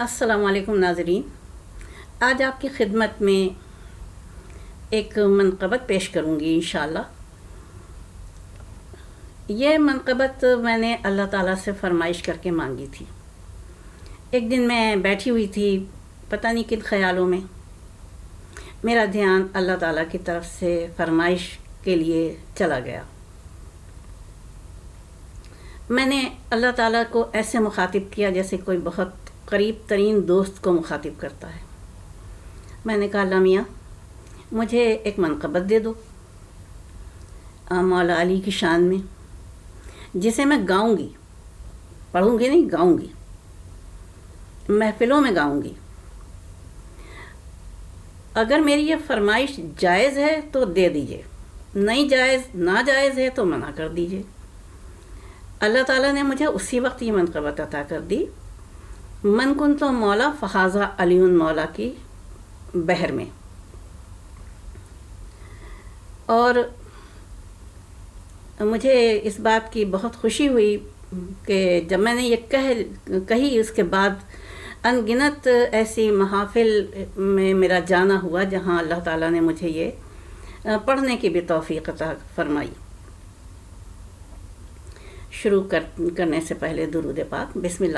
अस्सलाम वालेकुम नाजरीन आज आपकी खिदमत में एक मनकबत पेश करूँगी इन ये मनकबत मैंने अल्लाह ताला से फरमाइश करके मांगी थी। एक दिन मैं बैठी हुई थी, पता नहीं किन ख्यालों में। मेरा ध्यान अल्लाह ताला की तरफ़ से फरमाइश के लिए चला गया। मैंने अल्लाह ताला को ऐसे मुखातिब किया जैसे कोई बहुत करीब तरीन दोस्त को मुखातिब करता है। मैंने कहा, अल्लाह मियाँ, मुझे एक मनकबत दे दो मौला अली की शान में, जिसे मैं गाऊँगी, पढ़ूँगी नहीं, गाऊँगी, महफिलों में गाऊँगी। अगर मेरी ये फरमाइश जायज़ है तो दे दीजिए, नहीं जायज़, ना जायज़ है तो मना कर दीजिए। अल्लाह ताला ने मुझे उसी वक्त ये मनकबत अता कर दी मन कुन तो मौला फ़हाज़ा अली मौला की बहर में। और मुझे इस बात की बहुत खुशी हुई कि जब मैंने ये कह, कही, उसके बाद अनगिनत ऐसी महाफिल में मेरा जाना हुआ, जहाँ अल्लाह ताला ने मुझे ये पढ़ने की भी तोफ़ी फरमाई। शुरू कर, करने से पहले दुरूद पाक बिसमीम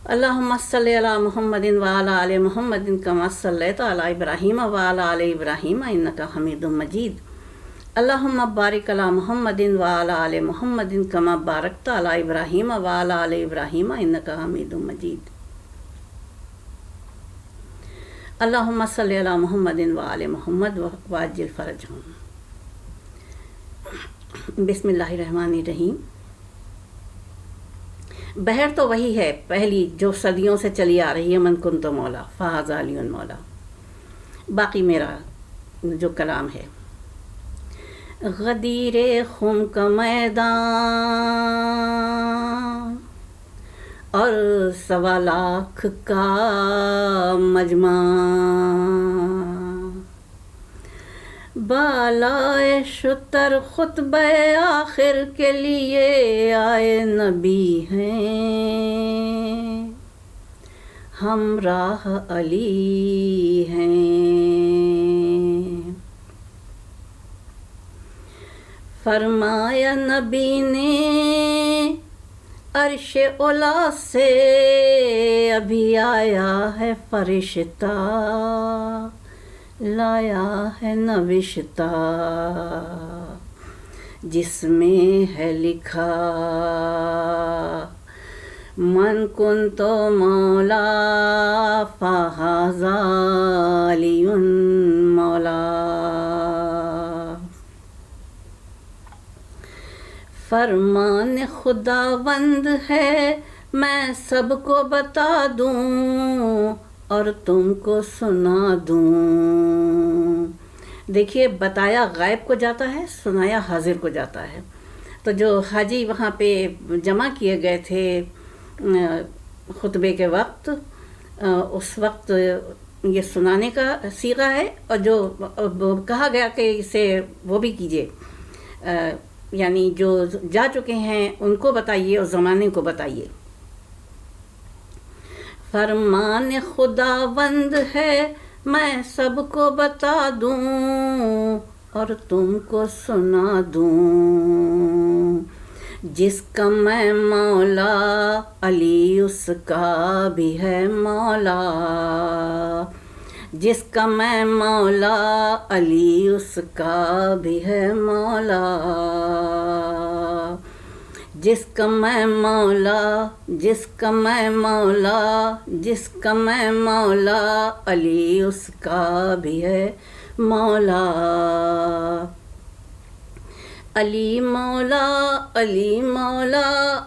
अल्लाहुम्मा सल्ली अला मुहम्मदिन व अला आले मुहम्मदिन कमा सल्लैत अला इब्राहीम व अला आले इब्राहीम, इन्नका हमीदुम मजीद। अल्लाहुम्मा बारिक अला मुहम्मदिन व अला आले मुहम्मदिन कमा बारकत अला इब्राहीम व अला आले इब्राहीम, इन्नका हमीदुम मजीद। अल्लाहुम्मा सल्ली अला मुहम्मदिन व आले मुहम्मद बहर तो वही है, पहली जो सदियों से चली आ रही है मनकुन तो मौला, फ़ाज अली मौला। बाकी मेरा जो कलाम है। गदीर खुम का मैदान और सवा लाख का मजमा। बालाए शुतर खुतब आखिर के लिए आए नबी हैं। हम राह अली हैं। फरमाया नबी ने, अरश ओला से अभी आया है फरिश्ता। लाया है नविश्ता। जिसमें है लिखा, मन कुन तो मौला फ़हाज़ालियुन मौला। फरमान खुदावंद है, मैं सबको बता दूँ और तुमको सुना दूँ। देखिए, बताया गायब को जाता है, सुनाया हाजिर को जाता है। तो जो हाजी वहाँ पे जमा किए गए थे खुतबे के वक्त उस वक्त ये सुनाने का सीगा है और जो कहा गया कि इसे वो भी कीजिए। यानी जो जा चुके हैं, उनको बताइए और ज़माने को बताइए। फरमान खुदावंद है, मैं सबको बता दूँ और तुमको सुना दूँ। जिसका मैं मौला, अली उसका भी है मौला। जिसका मैं मौला, अली उसका भी है मौला। जिसका मैं मौला, जिसका मैं मौला, जिसका मैं मौला, अली उसका भी है मौला। अली मौला अली मौला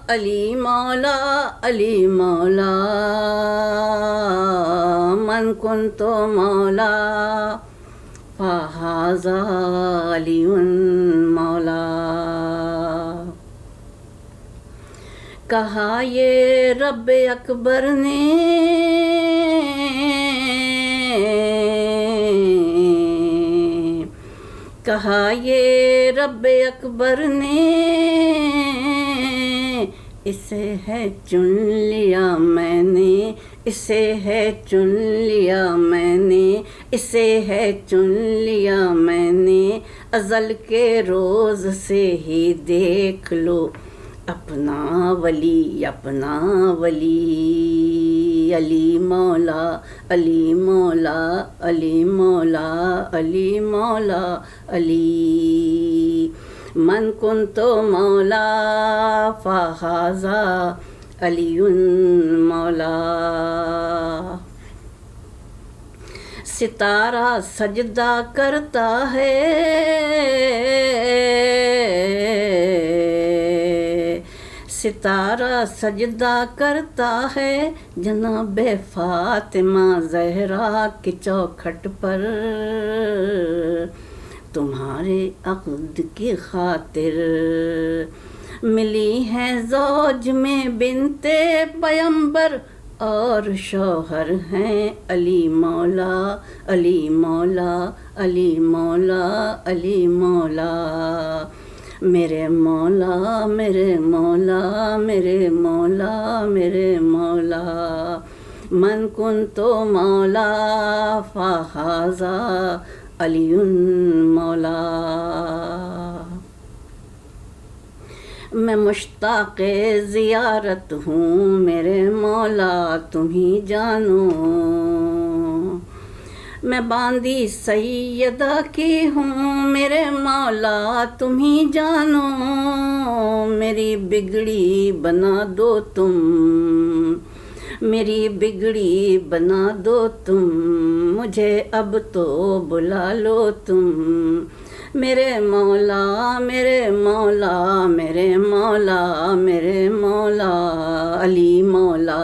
अली मौला अली मौला। मन कुन तो मौला, फ़हाज़ा अली कहा, ये रब अकबर ने कहा, ये रब अकबर ने इसे है चुन लिया मैंने, इसे है चुन लिया मैंने, इसे है चुन लिया मैंने, अज़ल के रोज़ से ही देख लो। अपना वली अपना वली अली मौला अली मौला अली मौला अली मौला, अली। मन कुन तो मौला, फ़हाजा अलीउन मौला। सितारा सजदा करता है। सितारा सजदा करता है। जनाब फातिमा जहरा के चौखट पर। तुम्हारे अकद की खातिर मिली है जौज में बिनते पयंबर और शौहर हैं अली मौला अली मौला अली मौला अली मौला। मेरे मौला मेरे मौला मेरे मौला मेरे मौला। मन कुन तो मौला, फ़हाजा अलीउन मौला। मैं मुश्ताक ज़ियारत हूँ, मेरे मौला, तुम ही जानो। मैं बांदी सैयदा की हूँ, मेरे मौला तुम ही जानो, मेरी बिगड़ी बना दो तुम, मेरी बिगड़ी बना दो तुम, मुझे अब तो बुला लो तुम, मेरे मौला मेरे मौला मेरे मौला मेरे मौला, अली मौला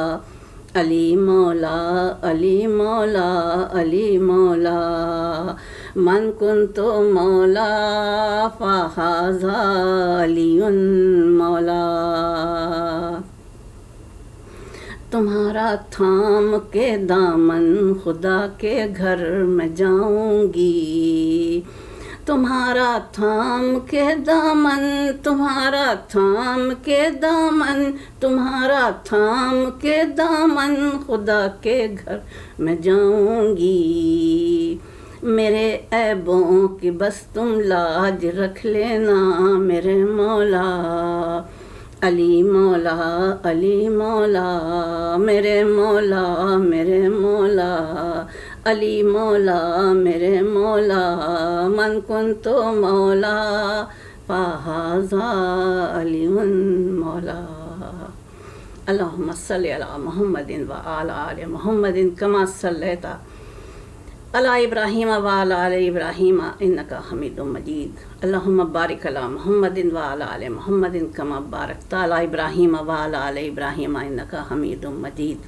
अली मौला अली मौला अली मौला, मन कुन तो मौला, फ़हाजा अलीउन मौला। तुम्हारा थाम के दामन खुदा के घर में जाऊँगी। तुम्हारा थाम के दामन, तुम्हारा थाम के दामन, तुम्हारा थाम के दामन, खुदा के घर में जाऊँगी। मेरे ऐबों की बस तुम लाज रख लेना, मेरे मौला, अली मौला अली मौला, मेरे मौला मेरे मौला अली मौला, मेरे मौला मन कुन तो मौला, फ़हाजा अली मौला। अल्लाहुम्मा सल्ली अला मुहम्मदिन व आला आले मुहम्मदिन कमा सल्लैता। अला इब्राहीम व आला आले इब्राहीम, इन्नका हमीदुम मजीद। अल्लाहुम्मा बारिक अला मुहम्मदिन व आला आले मुहम्मदिन कमा बारकता। अला इब्राहीम व आला आले इब्राहीम, इन्नका हमीदुम मजीद।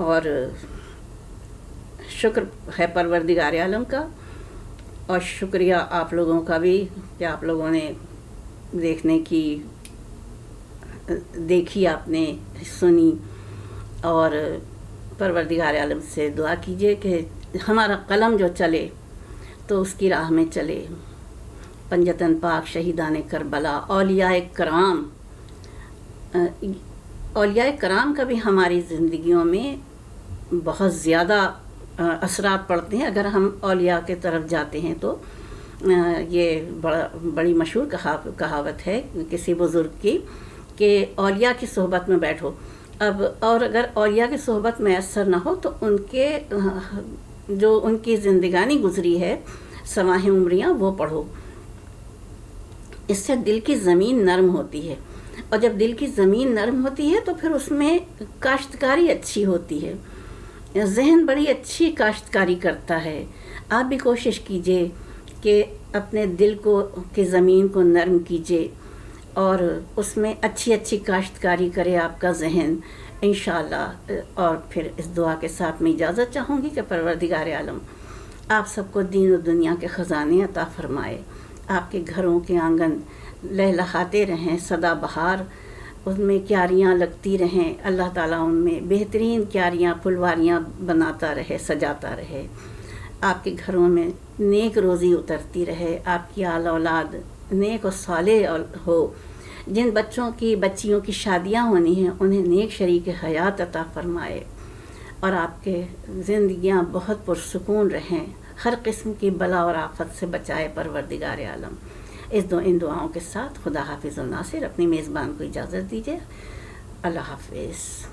और शुक्र है परवरदिगार आलम का, और शुक्रिया आप लोगों का भी कि आप लोगों ने देखने की, देखी, आपने सुनी, और परवरदिगार आलम से दुआ कीजिए कि हमारा कलम जो चले तो उसकी राह में चले। पंजतन पाक शहीदान करबला औलिया कराम औलिया कराम का भी हमारी ज़िंदगियों में बहुत ज़्यादा असरात पड़ते हैं। अगर हम औलिया के तरफ़ जाते हैं तो ये बड़ा, बड़ी मशहूर कहा, कहावत है किसी बुज़ुर्ग की कि औलिया की सोहबत में बैठो। अब, और अगर औलिया की सोहबत में असर ना हो तो उनके जो उनकी ज़िंदगानी गुजरी है सवाह उम्रियाँ, वो पढ़ो। इससे दिल की ज़मीन नरम होती है। और जब दिल की ज़मीन नरम होती है तो फिर उसमें काश्तकारी अच्छी होती है। जहन बड़ी अच्छी काश्तकारी करता है। आप भी कोशिश कीजिए कि अपने दिल को, के ज़मीन को नरम कीजिए और उसमें अच्छी अच्छी काश्तकारी करे आपका जहन। इन और फिर इस दुआ के साथ मैं इजाज़त चाहूँगी कि परवरदिगार आलम, आप सबको दीन और दुनिया के ख़जाने अता फ़रमाए। आपके घरों के आँगन लहलहाते रहें सदा बहार उसमें क्यारियाँ लगती रहें, अल्लाह ताला उनमें बेहतरीन क्यारियाँ, फुलवारियाँ बनाता रहे, सजाता रहे। आपके घरों में नेक रोज़ी उतरती रहे, आपकी आल औलाद नेक और साले हो। जिन बच्चों की, बच्चियों की शादियाँ होनी हैं, उन्हें नेक शरीक हयात अता फरमाए। और आपके ज़िंदियाँ बहुत पुरसकून रहें, हर किस्म की बला और आफत से बचाए परवरदिगार आलम। इस दो, इन दुआओं के साथ खुदा हाफिज़ नासिर, अपनी मेज़बान को इजाज़त दीजिए। अल्लाह हाफिज़।